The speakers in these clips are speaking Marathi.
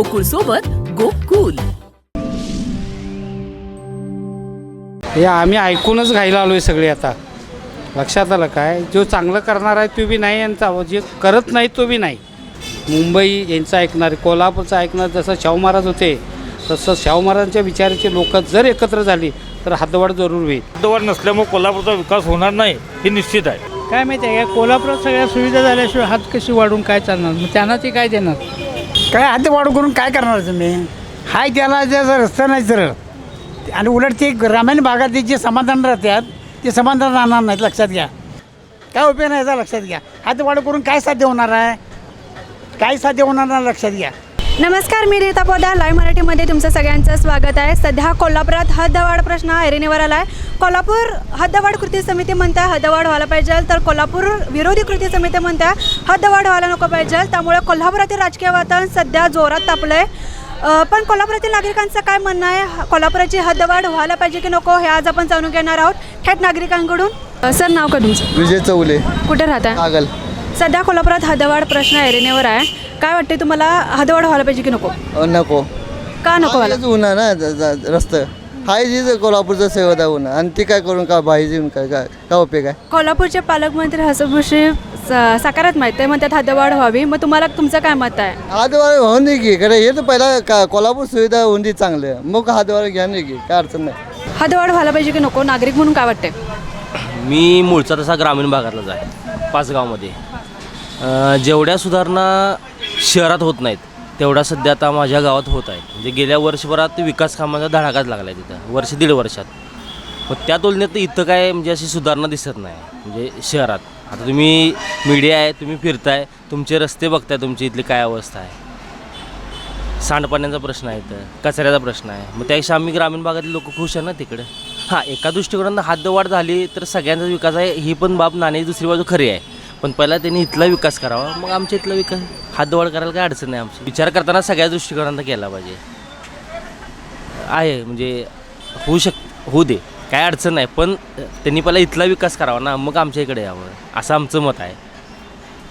गोकुळ सोबत गोकुल. हे आम्ही ऐकूनच घायला आलो आहे सगळे आता. लक्षात आलं काय? जो चांगलं करणार आहे तो बी नाही यांचा जे करत नाही तो बी नाही. मुंबई यांचं ऐकणार कोल्हापूरचं ऐकणार जसं शाहू महाराज होते तसं शाहू महाराजांच्या विचाराची लोक जर एकत्र झाली तर हातवाड जरूर होईल. हद्दवाढ नसल्यामुळे कोल्हापूरचा विकास होणार नाही हे निश्चित आहे. काय माहिती आहे का? कोल्हापुरात सगळ्या सुविधा झाल्याशिवाय हात कशी वाढून काय चालणार? मग त्यांना ते काय देणार? काय हात वाढ करून काय करणार तुम्ही? हाय त्याला जर रस्ता नाही सरळ आणि उलट ते ग्रामीण भागात जे समाधान राहतात ते समाधान राहणार नाहीत लक्षात घ्या. काय उपयोग नाही याचा लक्षात घ्या. हात वाढ करून काय साध्य होणार आहे? काय साध्य होणार नाही लक्षात घ्या. नमस्कार मी रीता पोदार लाईव्ह मराठीमध्ये तुमचं सगळ्यांचं स्वागत आहे. सध्या कोल्हापुरात हद्दवाढ प्रश्न हा ऐरणीवर आला आहे कोल्हापूर हद्दवाढ कृती समिती म्हणते हद्दवाढ व्हायला पाहिजे तर कोल्हापूर विरोधी कृती समिती म्हणते हद्दवाढ व्हायला नको पाहिजे. त्यामुळे कोल्हापुरातील राजकीय वातावरण सध्या जोरात तापलं आहे पण कोल्हापुरातील नागरिकांचं काय म्हणणं आहे? कोल्हापुराची हद्दवाढ व्हायला पाहिजे की नको हे आज आपण जाणून घेणार आहोत. थेट नागरिकांकडून. सर नाव का तुमचं? विजय चौले. कुठे राहता कागल सध्या कोल्हापुरात हद्दवाढ प्रश्न ऐरणीवर आहे. काय वाटते तुम्हाला? हद्दवाढ व्हायला पाहिजे की नको? अ, नको. का नको व्हायला? ना ज- ज- रस्ता. हाय जी कोल्हापूरचं सेवदा उन्हा आणि ती काय करून का बाहेर येऊन काय काय काय उपयोग आहे? कोल्हापूरचे पालकमंत्री हसभूषी सकारात्मक आहेत ते म्हणतात हद्दवाढ व्हावी. मग तुम्हाला तुमचं काय मत आहे? हातवार होऊन दे की खरं हे तर पहिला का कोल्हापूर सुविधा होऊन दे चांगलं. मग हातवार घ्या नाही की काय अडचण नाही. हद्दवाढ व्हायला पाहिजे की नको? नागरिक म्हणून काय वाटते मी मूळचा तसा ग्रामीण भागातलाच आहे पाचगावमध्ये. अं, जेवढ्या सुधारणा शहरात होत नाहीत. तेवढा सध्या आता माझ्या गावात होत आहेत म्हणजे गेल्या वर्षभरात विकास कामाचा धडाकाच लागला आहे तिथं. वर्ष दीड वर्षात. मग त्या तुलनेत इथं काय म्हणजे अशी सुधारणा दिसत नाही. म्हणजे शहरात. आता तुम्ही मीडिया आहे तुम्ही फिरताय तुमचे रस्ते बघताय तुमची इथली काय अवस्था आहे? सांडपाण्याचा प्रश्न आहे इथं. कचऱ्याचा प्रश्न आहे. मग त्यापेक्षा आम्ही ग्रामीण भागातले लोक खुश आहे ना तिकडे? हां एका दृष्टिकोनानं हातवाढ झाली तर सगळ्यांचा विकास आहे. ही पण बाब नाण्याची दुसरी बाजू खरी आहे. पण पहिला त्यांनी इथला विकास करावा. मग आमच्या इथला विकास? हातवाढ करायला काय अडचण नाही आमची. विचार करताना सगळ्या दृष्टिकोनानं केला पाहिजे. आहे म्हणजे होऊ शक होऊ दे. काय अडचण नाही पण त्यांनी पहिला इथला विकास करावा ना मग आमच्या इकडे यावं. असं आमचं मत आहे.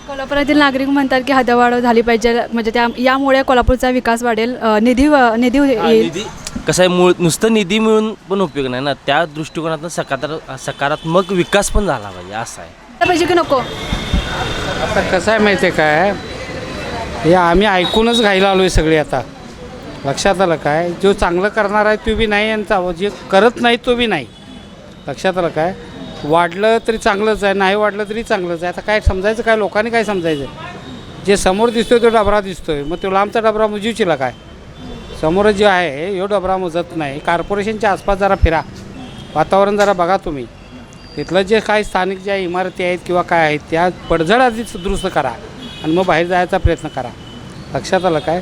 कोल्हापुरातील नागरिक म्हणतात की हद्दवाढ झाली पाहिजे म्हणजे त्या यामुळे कोल्हापूरचा विकास वाढेल. निधी निधी कसं आहे मूळ नुसतं निधी मिळून पण उपयोग नाही ना. त्या दृष्टिकोनातून सकारात्मक सकारात्मक विकास पण झाला पाहिजे असं आहे. पाहिजे की नको? आता कसं आहे माहिती आहे काय? हे आम्ही ऐकूनच घायला आलो आहे सगळे आता. लक्षात आलं काय? जो चांगलं करणार आहे तो बी नाही यांचा जे करत नाही तो बी नाही. लक्षात आलं काय? वाढलं तरी चांगलंच आहे नाही वाढलं तरी चांगलंच आहे. आता काय समजायचं काय लोकांनी काय समजायचं? जे समोर दिसतोय तो डबरा दिसतोय. मग तो लांबचा डबरा मुजीवचीला काय? समोर जे आहे ह्यो डबरा मजत नाही. कॉर्पोरेशनच्या आसपास जरा फिरा. वातावरण जरा बघा तुम्ही. तिथलं जे काही स्थानिक ज्या इमारती आहेत किंवा काय आहेत त्या पडझड आधीच दुरुस्त करा. आणि मग बाहेर जायचा प्रयत्न करा. लक्षात आलं काय?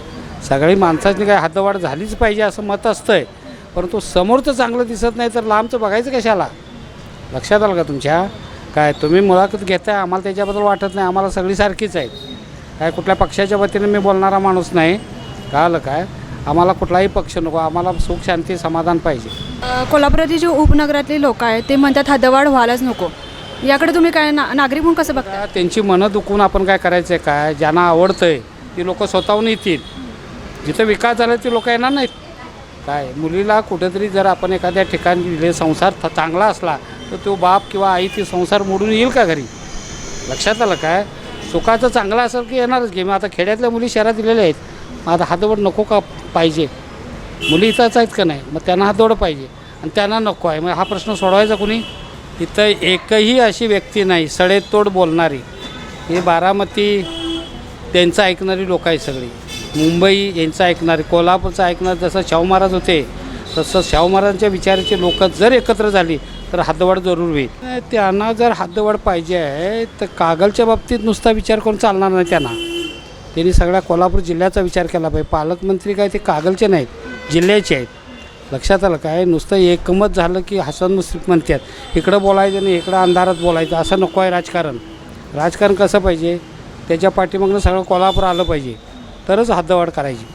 सगळी माणसाची काय हातवाढ झालीच पाहिजे असं मत असतं आहे परंतु समोरचं चांगलं दिसत नाही तर लांबचं बघायचं कशाला? लक्षात आलं का तुमच्या? काय तुम्ही मुलाखत घेताय आम्हाला त्याच्याबद्दल वाटत नाही आम्हाला सगळी सारखीच आहेत. काय कुठल्या पक्षाच्या वतीने मी बोलणारा माणूस नाही. का आलं काय? आम्हाला कुठलाही पक्ष नको आम्हाला सुख शांती समाधान पाहिजे. कोल्हापुरातील जे उपनगरातले लोक आहेत ते म्हणतात हदवाढ व्हायलाच नको. याकडे तुम्ही काय ना नागरिक म्हणून कसं बघता त्यांची मनं दुखून आपण काय करायचं आहे काय ज्यांना आवडतंय ती लोक स्वतःहून येतील. जिथं विकास झाला ती लोक येणार नाहीत. काय? मुलीला कुठेतरी जर आपण एखाद्या ठिकाणी दिले संसार थ- चांगला असला तर तो बाप किंवा आई ती संसार मोडून येईल का घरी? लक्षात आलं काय? सुखाचं चांगलं असेल की येणारच घे मग आता खेड्यातल्या मुली शहरात दिलेल्या आहेत. मग आता हातवड नको का पाहिजे? मुली इथंच आहेत का नाही? मग त्यांना हातवड पाहिजे. आणि त्यांना नको आहे. मग हा प्रश्न सोडवायचा कुणी? इथं एकही अशी व्यक्ती नाही सडेतोड बोलणारी. ही बारामती त्यांचं ऐकणारी लोक आहेत सगळी. मुंबई यांचं ऐकणारी कोल्हापूरचं ऐकणार जसं शाहू महाराज होते तसं शाहू महाराजांच्या विचाराची लोक जर एकत्र झाली तर हद्दवाढ जरूर होईल. त्यांना जर हद्दवाढ पाहिजे आहे तर कागलच्या बाबतीत नुसता विचार करून चालणार नाही त्यांना. त्यांनी सगळ्या कोल्हापूर जिल्ह्याचा विचार केला पाहिजे. पालकमंत्री काय ते कागलचे नाहीत जिल्ह्याचे आहेत. लक्षात आलं काय? नुसतं एकमत झालं की हसन मुश्रीफ म्हणतात इकडं बोलायचं नाही इकडं अंधारात बोलायचं असं नको आहे राजकारण. राजकारण कसं पाहिजे? त्याच्या पाठीमागनं सगळं कोल्हापूर आलं पाहिजे. तरच हद्दवाढ करायची.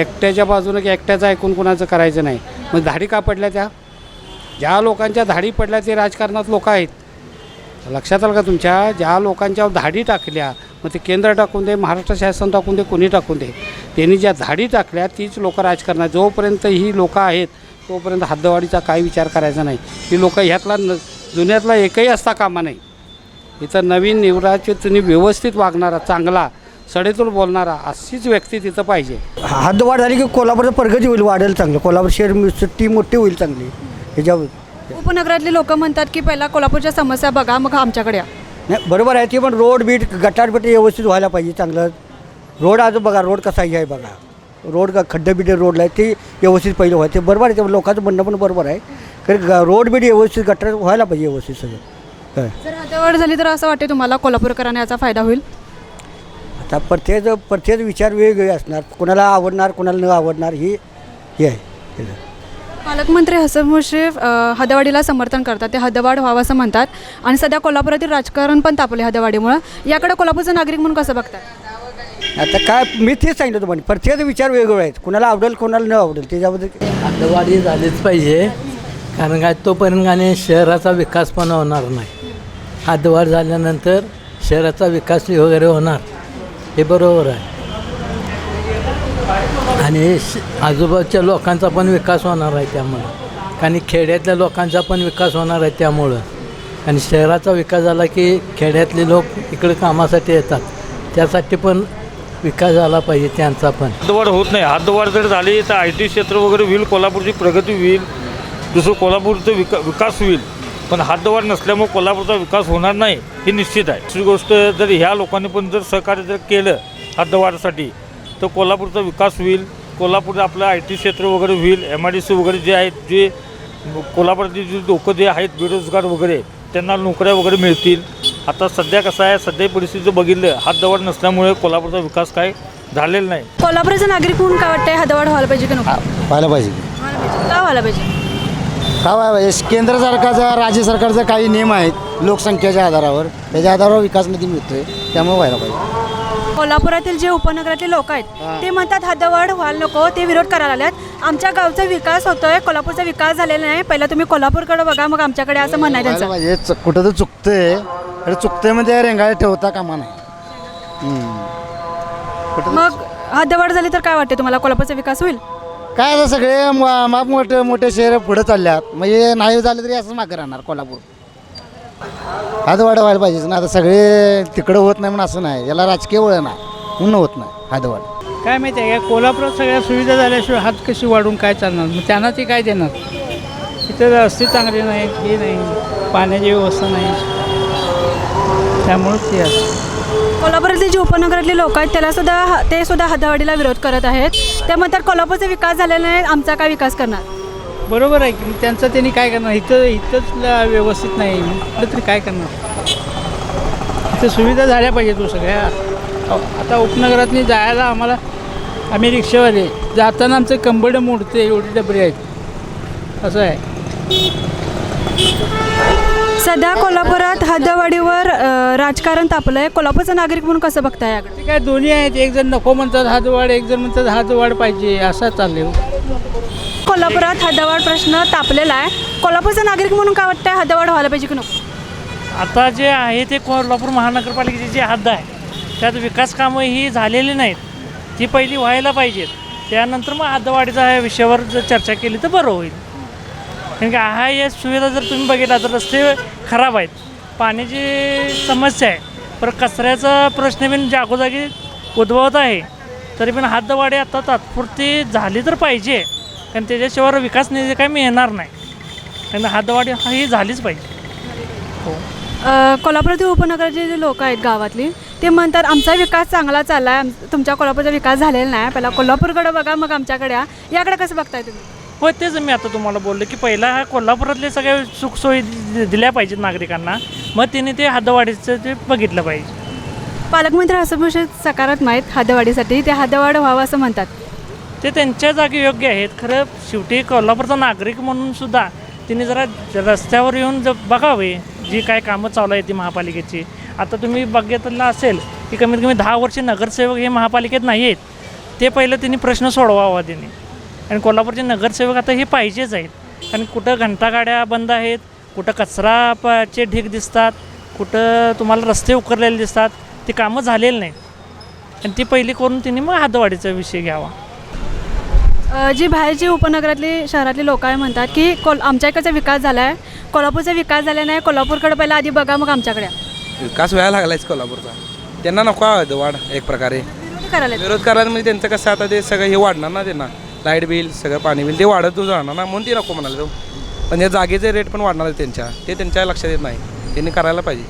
एकट्याच्या बाजूनं की एकट्याचं ऐकून कुणाचं करायचं नाही? मग धाडी का पडल्या त्या? ज्या लोकांच्या धाडी पडल्या ते राजकारणात लोक आहेत. लक्षात आलं का तुमच्या? ज्या लोकांच्या धाडी टाकल्या मग ते केंद्र टाकून दे महाराष्ट्र शासन टाकून दे कोणी टाकून दे. त्यांनी ज्या धाडी टाकल्या तीच लोक राजकारणात जोपर्यंत ही लोक आहेत तोपर्यंत हद्दवाढीचा काही विचार करायचा नाही. ही लोक ह्यातला न जुन्यातला एकही असता कामा नाही. इथं नवीन निवडाचे तुम्ही व्यवस्थित वागणारा चांगला सडेतून बोलणारा अशीच व्यक्ती तिथं पाहिजे. हद्दवाढ झाली की कोल्हापूरचं प्रगती होईल वाढेल चांगलं. कोल्हापूर शहर सिटी मोठी होईल चांगली. ह्याच्यावर उपनगरातले लोक म्हणतात की पहिला कोल्हापूरच्या समस्या बघा मग आमच्याकडे या. नाही बरोबर आहे ते पण रोड बीट गटार बिट व्यवस्थित व्हायला पाहिजे चांगलं. रोड आज बघा रोड कसा आहे बघा. रोड का खड्डे बिड्डे रोडला आहे ते व्यवस्थित पहिलं व्हायचं. ते बरोबर आहे ते लोकांचं म्हणणं पण बरोबर आहे. कारण रोड बीट व्यवस्थित गटार व्हायला पाहिजे व्यवस्थित सगळं. काय? जर झाली तर असं वाटते तुम्हाला कोल्हापूरकरांना याचा फायदा होईल? आता प्रत्येक प्रत्येक विचार वेगवेगळे असणार. कोणाला आवडणार कोणाला न आवडणार ही हे आहे. पालकमंत्री हसन मुश्रीफ अ, हद्दवाढीला समर्थन करतात. ते हद्दवाढ व्हावं असं म्हणतात. आणि सध्या कोल्हापुरातील राजकारण पण तापले हद्दवाढीमुळं याकडे कोल्हापूरचं नागरिक म्हणून कसं बघतात? आता काय मी तेच सांगितलं तुम्हाला. प्रत्येक विचार वेगवेगळे आहेत. कोणाला आवडेल कोणाला न आवडेल त्याच्याबद्दल हद्दवाढी झालीच पाहिजे. कारण काय तोपर्यंत गाणे शहराचा विकास पण होणार नाही. हद्दवाढ झाल्यानंतर शहराचा विकास वगैरे होणार. हे बरोबर आहे. आणि श- आजूबाजूच्या लोकांचा पण विकास होणार आहे त्यामुळं. आणि खेड्यातल्या लोकांचा पण विकास होणार आहे त्यामुळं. आणि शहराचा विकास झाला की खेड्यातले लोक इकडे कामासाठी येतात. त्यासाठी पण विकास झाला पाहिजे त्यांचा पण. हातवाढ होत नाही. हातवाढ जर झाली तर आय टी क्षेत्र वगैरे होईल कोल्हापूरची प्रगती होईल दुसरं कोल्हापूरचं विका विकास होईल. पण हातवाढ नसल्यामुळे कोल्हापूरचा विकास होणार नाही ही निश्चित आहे. दुसरी गोष्ट जर ह्या लोकांनी पण जर सहकार्य जर केलं हातवाढसाठी तर कोल्हापूरचा विकास होईल. कोल्हापूर आपलं आय टी क्षेत्र वगैरे होईल. एम आय डी सी वगैरे जे आहेत जे कोल्हापुरातील जे लोक जे आहेत बेरोजगार वगैरे त्यांना नोकऱ्या वगैरे मिळतील. आता सध्या कसं आहे सध्या परिस्थिती जर बघितलं हातदवाड नसल्यामुळे कोल्हापूरचा विकास काय झालेला नाही. कोल्हापूरचं नागरिक म्हणून काय वाटतंय? हद्दवाढ व्हायला पाहिजे की नको? व्हायला पाहिजे. व्हायला पाहिजे. का व्हायला पाहिजे? का व्हायला केंद्र सरकारचा राज्य सरकारचा काही नियम आहेत लोकसंख्येच्या आधारावर. त्याच्या आधारावर विकास निधी मिळतोय. त्यामुळे व्हायला पाहिजे. कोल्हापुरातील जे उपनगरातले लोक आहेत ते म्हणतात हद्दवाढ व्हायला नको ते विरोध करायला लागल्यात आमच्या गावचा विकास होतोय कोल्हापूरचा विकास झालेला नाही. पहिला तुम्ही कोल्हापूरकडे बघा मग आमच्याकडे असं म्हणणं आहे त्यांचं. पाहिजे च- कुठं तर चुकतंय. तर चुकतंय म्हणजे रेंगाळ ठेवता कामा नाही मग हद्दवाढ झाली तर काय वाटते तुम्हाला? कोल्हापूरचा विकास होईल? काय आता सगळे म- माप मोठे मोठे शहर पुढे चालल्यात. म्हणजे नाही झालं तरी असं मागे राहणार कोल्हापूर. हातवाढ व्हायला पाहिजेच ना. आता सगळे तिकडं होत नाही म्हणून असं नाही. याला राजकीय वळण आहे. म्हणून होत नाही. हातवाढ काय माहिती आहे का? कोल्हापुरात सगळ्या सुविधा झाल्याशिवाय हात कशी वाढून काय चालणार? मग त्यांना ती काय देणार? इथं रस्ते चांगले नाहीत हे नाही पाण्याची व्यवस्था नाही. त्यामुळं ते असं कोल्हापुरातले जे उपनगरातले लोक आहेत त्याला सुद्धा ते सुद्धा हद्दवाढीला विरोध करत आहेत. ते म्हणतात कोल्हापूरचा विकास झालेला नाही आमचा काय विकास करणार? बरोबर आहे की त्यांचं त्यांनी काय करणार? इथं इथंच व्यवस्थित नाही. म्हटलं तरी काय करणार? इथं सुविधा झाल्या पाहिजे तू हो सगळ्या. आता उपनगरातनी जायला आम्हाला आम्ही रिक्षावाले. जाताना आमचं कंबड मोडते एवढी डबरी आहेत. असं आहे. सध्या कोल्हापुरात हद्दवाढीवर अ, राजकारण तापलंय. कोल्हापूरचा नागरिक म्हणून कसं बघताय याकडे? ते काय दोन्ही आहेत. एक जण नको म्हणतात हात वाढ एक जण म्हणतात हात वाढ पाहिजे. असं चालले कोल्हापुरात हद्दवाढ प्रश्न तापलेला आहे. कोल्हापूरचा नागरिक म्हणून काय वाटतंय? हद्दवाढ व्हायला पाहिजे की नको? आता जे आहे ते कोल्हापूर महानगरपालिकेची जी हद्द आहे त्यात विकास कामं ही झालेली नाहीत. ती पहिली व्हायला पाहिजेत. त्यानंतर मग हद्दवाढीचा ह्या विषयावर जर चर्चा केली तर बरं होईल. कारण की हा या सुविधा जर तुम्ही बघितला तर रस्ते खराब आहेत. पाण्याची समस्या आहे. पर कचऱ्याचा प्रश्न पण जागोजागी उद्भवत आहे. तरी पण हातवाडी आता तात्पुरती झाली तर पाहिजे. कारण त्याच्याशिवाय विकास निधी काय मिळणार नाही. कारण हद्दवाढी ही झालीच पाहिजे. हो. कोल्हापुरातील उपनगराचे जे लोक आहेत गावातली ते म्हणतात आमचा विकास चांगला चालला आहे तुमच्या कोल्हापूरचा विकास झालेला नाही. पहिला कोल्हापूरकडे बघा मग आमच्याकडे याकडे कसं बघताय तुम्ही? हो तेच मी आता तुम्हाला बोललो की पहिला हा कोल्हापुरातले सगळे सुखसोयी दिल्या पाहिजेत नागरिकांना. मग तिने ते हद्दवाढीचं ते बघितलं पाहिजे. पालकमंत्री हसभूषण सकारात्मक आहेत हद्दवाढीसाठी ते हद्दवाढ व्हावं असं म्हणतात. ते त्यांच्या जागी योग्य आहेत. खरं शेवटी कोल्हापूरचा नागरिक म्हणून सुद्धा तिने जरा रस्त्यावर येऊन ज बघावे जी काय कामं चालू आहेत ती महापालिकेची. आता तुम्ही बघितलं असेल की कमीत कमी दहा वर्ष नगरसेवक हे महापालिकेत नाही आहेत ते पहिलं त्यांनी प्रश्न सोडवावा त्यांनी आणि कोल्हापूरचे नगरसेवक आता हे पाहिजेच आहेत. कारण कुठं घंटागाड्या बंद आहेत कुठं कचरा प- चे ढीग दिसतात कुठं तुम्हाला रस्ते उकरलेले दिसतात ती कामं झालेली नाहीत. आणि ती पहिली करून त्यांनी मग हद्दवाढीचा विषय घ्यावा. जी बाहेरची उपनगरातली शहरातली लोक आहे म्हणतात की कोल आमच्या इकडचा विकास झाला आहे कोल्हापूरचा विकास झाला नाही कोल्हापूरकडे पहिला आधी बघा मग आमच्याकडे. विकास व्हायला लागलायच कोल्हापूरचा. त्यांना नको आहे वाढ एक प्रकारे. विरोध करायला. विरोध करायला म्हणजे त्यांचं कसं आता ते सगळं हे वाढणार ना त्यांना. लाइट बिल सगळं पाणी बिल ते वाढत राहणार ना म्हणून ते नको म्हणाले तो. पण या जागेचे रेट पण वाढणार आहेत त्यांच्या. ते त्यांच्या लक्षात येत नाही. त्यांनी करायला पाहिजे.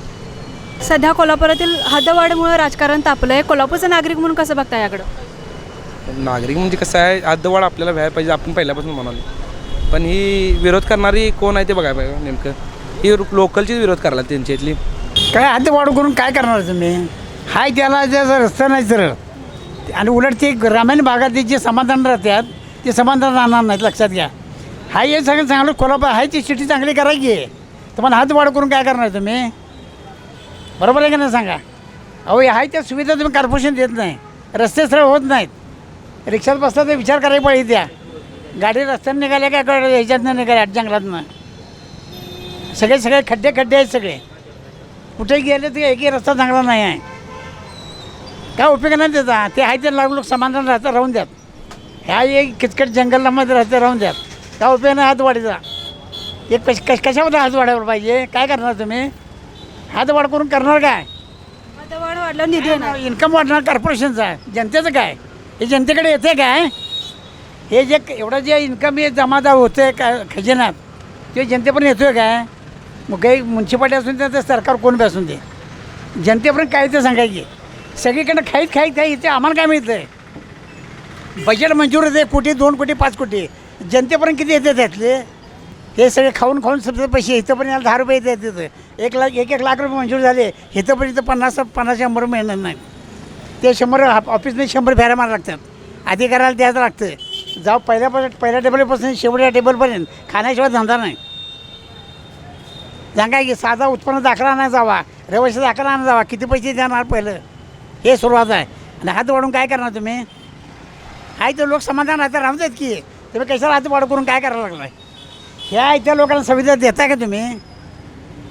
सध्या कोल्हापुरातील हद्दवाढीमुळे राजकारण तापलं आहे कोल्हापूरचा नागरिक म्हणून कसं बघता याकडं? नागरिक म्हणजे कसं आहे अर्धवाढ आपल्याला व्हायला पाहिजे आपण पहिल्यापासून म्हणाले. पण ही विरोध करणारी कोण आहे ते बघायला पाहिजे नेमकं. ही लोकलचीच विरोध करायला त्यांच्या इथली. काय हात वाढ करून काय करणार तुम्ही? हाय त्याला जर रस्ता नाही सरळ. आणि उलट ते ग्रामीण भागातले जे समाधान राहतात ते समाधान राहणार नाहीत लक्षात घ्या. हाय हे सगळं चांगलं कोल्हापूर हाय ती सिटी चांगली करायची आहे. तर मला हात वाढ करून काय करणार तुम्ही? बरोबर आहे का नाही सांगा? अहो हे हाय त्या सुविधा तुम्ही कॉर्पोरेशन देत नाही. रस्ते सरळ होत नाहीत. रिक्षात बसला तर विचार करायला पाहिजे त्या. गाडी रस्त्याने निघाल्या काय कळ ह्याच्यातनं निघाल्या जंगलातनं? सगळे सगळे खड्डे खड्डे आहेत सगळे. कुठे गेले तर एकही रस्ता चांगला नाही आहे. काय उपयोग नाही त्याचा? ते आहे ते लागू लोक समाधान राहतं राहून द्यात. ह्या एक किचकट जंगलामध्ये राहतं राहून द्यात काय उपयोग नाही हात वाढीचा एक कश कश कशामध्ये हात वाढायला पाहिजे? काय करणार तुम्ही? हात वाढ करून करणार काय? निधी येणार इन्कम वाढणार कॉर्पोरेशनचा जनतेचं काय? हे जनतेकडे येते काय? हे जे एवढं जे इन्कम हे जमा जा होतं काय खजिन्यात ते जनतेपर्यंत येतो आहे काय? मग काही म्युन्सिपाल्टी असून दे ते सरकार कोण बी असून दे. जनतेपर्यंत काय ते सांगायचे? सगळीकडनं खाईत खाईत खाईत ते आम्हाला काय मिळतं आहे बजेट मंजूर होते कोटी दोन कोटी पाच कोटी. जनतेपर्यंत किती येते त्यातले? हे सगळे खाऊन खाऊन सगळे पैसे इथंपर्यंत दहा रुपये येते तिथं एक लाख एक एक लाख रुपये मंजूर झाले इथंपर्यंत पन्नास पन्नास शंभर मिळणार नाही. ते शंभर ऑफिसने शंभर फेऱ्या मारा लागतात. अधिकाऱ्याला द्यायचं लागतं. जाऊ पहिल्यापासून पहिल्या टेबलपासून शेवटच्या टेबलपर्यंत. खाण्याशिवाय धंदा नाही. सांगा की साधा उत्पन्न दाखला आणा जावा रहिवाशी दाखला आणा जावा किती पैसे देणार पहिलं? हे सुरुवात आहे. आणि हात वाढून काय करणार तुम्ही? हाय तर लोक समाधान राहतात राहू देत की. तुम्ही कशाला हात वाढ करून काय करायला लागलाय? ह्या इथल्या लोकांना सुविधा देता का तुम्ही?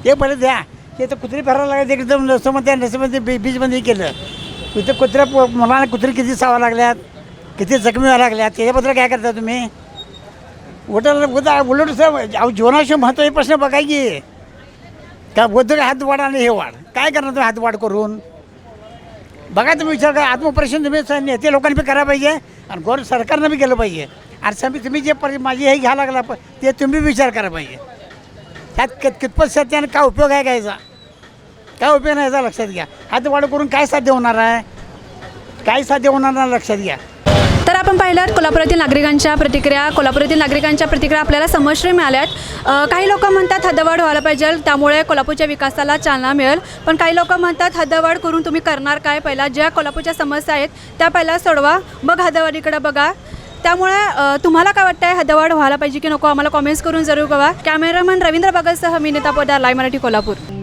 ते पहिले द्या. ते तर कुत्री फिरायला लागले एकदम नसोमध्ये नसेमध्ये बी बीजमध्ये केलं. तिथं कुत्र्या मुलांना कुत्री किती सावा लागल्यात किती जखमी व्हायला लागल्यात त्याच्याबद्दल काय करता तुम्ही? उलट उदा उलट सर अहो जीवनाविषयी महत्त्व हे प्रश्न बघाय की. का बोलतो हात वाढ आणि हे वाढ. काय करणार तुम्ही हात वाढ करून? बघा तुम्ही विचार करा. आत्मपरीक्षण तुम्ही नेते लोकांनी पण करायला पाहिजे. आणि गोर सरकारनं बी केलं पाहिजे. आणि समजा तुम्ही जे परि माझी हे घ्या लागला प- ते तुम्ही विचार करा पाहिजे. त्यात कित कितपत सत्य आणि काय उपयोग आहे घ्यायचा? काय उपयोग नाही याचा लक्षात घ्या. हात वाढ करून काय साध्य होणार आहे? काय साध्य होणार नाही लक्षात घ्या. आपण पाहिलं कोल्हापुरातील नागरिकांच्या प्रतिक्रिया कोल्हापुरातील नागरिकांच्या प्रतिक्रिया आपल्याला समश्री मिळाल्यात. काही लोक म्हणतात हद्दवाढ व्हायला पाहिजे त्यामुळे कोल्हापूरच्या विकासाला चालना मिळेल. पण काही लोक म्हणतात हद्दवाढ करून तुम्ही करणार काय? पहिला ज्या कोल्हापूरच्या समस्या आहेत त्या पहिला सोडवा. मग हद्दवाढीकडे बघा. त्यामुळे तुम्हाला काय वाटतं आहे हद्दवाढ व्हायला पाहिजे की नको? आम्हाला कॉमेंट्स करून जरूर कळवा. कॅमेरामन रवींद्र भगतसह मी नेता पोदार लाय मराठी कोल्हापूर.